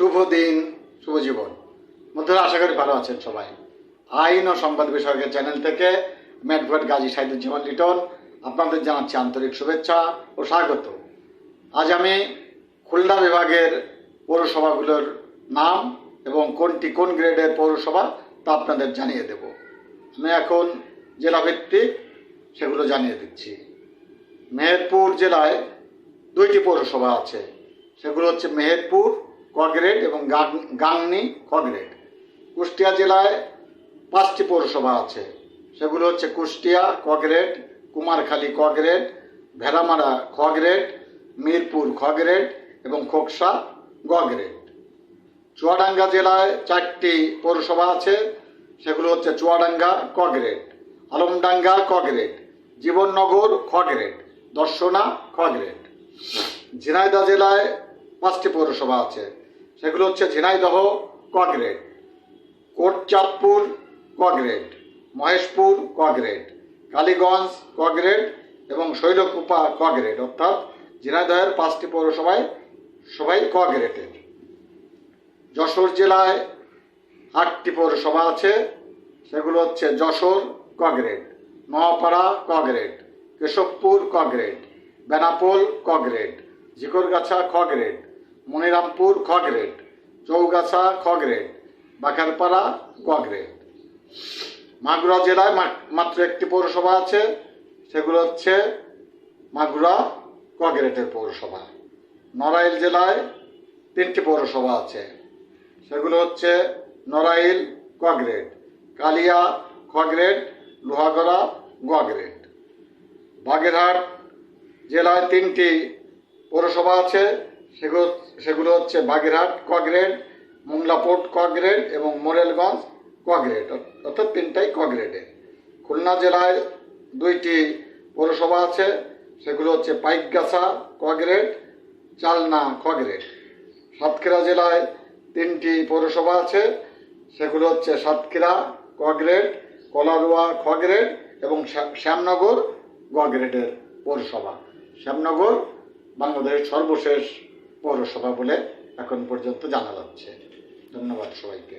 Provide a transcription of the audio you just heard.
শুভ দিন, শুভ জীবন। বন্ধুরা, আশা করি ভালো আছেন সবাই। আইন ও সংবাদ বিষয়কের চ্যানেল থেকে ম্যাডভেট গাজী সাইদুজ্জামান লিটন। আপনাদের জানাচ্ছি আন্তরিক শুভেচ্ছা ও স্বাগত। আজ আমি খুলনা বিভাগের পৌরসভাগুলোর নাম এবং কোনটি কোন গ্রেডের পৌরসভা তা আপনাদের জানিয়ে দেব। আমি এখন জেলাভিত্তিক সেগুলো জানিয়ে দিচ্ছি। মেহেরপুর জেলায় দুইটি পৌরসভা আছে। সেগুলো হচ্ছে মেহেরপুর কগ্রেড এবং গাংনি কগ্রেড কুষ্টিয়া জেলায় পাঁচটি পৌরসভা আছে। সেগুলো হচ্ছে কুষ্টিয়া কগ্রেড কুমারখালী কগ্রেড ভেড়ামারা খগ্রেড মিরপুর খগ্রেড এবং খোকসা গগ্রেড চুয়াডাঙ্গা জেলায় চারটি পৌরসভা আছে। সেগুলো হচ্ছে চুয়াডাঙ্গা কগ্রেড আলমডাঙ্গা কগ্রেড জীবননগর খগ্রেড দর্শনা খগ্রেড ঝিনাইদহ জেলায় পাঁচটি পৌরসভা আছে। সেগুলো হচ্ছে ঝিনাইদহ কগ্রেড কোটচাঁদপুর কগ্রেড মহেশপুর কগ্রেড কালীগঞ্জ কগ্রেড এবং শৈলকুপা কগ্রেড অর্থাৎ ঝিনাইদহের পাঁচটি পৌরসভায় সবাই কগ্রেডের যশোর জেলায় আটটি পৌরসভা আছে। সেগুলো হচ্ছে যশোর কগ্রেড নোয়াপাড়া কগ্রেড কেশবপুর কগ্রেড বেনাপোল কগ্রেড ঝিকরগাছা খগ্রেড মনিরামপুর খগ্রেড চৌগাছা খগ্রেড বাকারপাড়া কগ্রেড মাগুরা জেলায় মাত্র একটি পৌরসভা আছে, সেগুলো হচ্ছে মাগুরা কগ্রেটের পৌরসভা। নড়াইল জেলায় তিনটি পৌরসভা আছে, সেগুলো হচ্ছে নড়াইল কগ্রেড কালিয়া খগ্রেড লোহাগড়া গোয়াগ্রেড বাগেরহাট জেলায় তিনটি পৌরসভা আছে সেগুলো সেগুলো হচ্ছে বাগেরহাট কগ্রেড মোংলাপোর্ট কগ্রেড এবং মোরেলগঞ্জ কগ্রেড অর্থাৎ তিনটাই কগ্রেডে খুলনা জেলায় দুইটি পৌরসভা আছে, সেগুলো হচ্ছে পাইকগাছা কগ্রেড চালনা খগ্রেড সাতক্ষীরা জেলায় তিনটি পৌরসভা আছে, সেগুলো হচ্ছে সাতক্ষীরা কগ্রেড কলারুয়া খগ্রেড এবং শ্যাম- শ্যামনগর গগ্রেডের পৌরসভা। শ্যামনগর বাংলাদেশের সর্বশেষ পৌরসভা বলে এখন পর্যন্ত জানা যাচ্ছে ধন্যবাদ সবাইকে।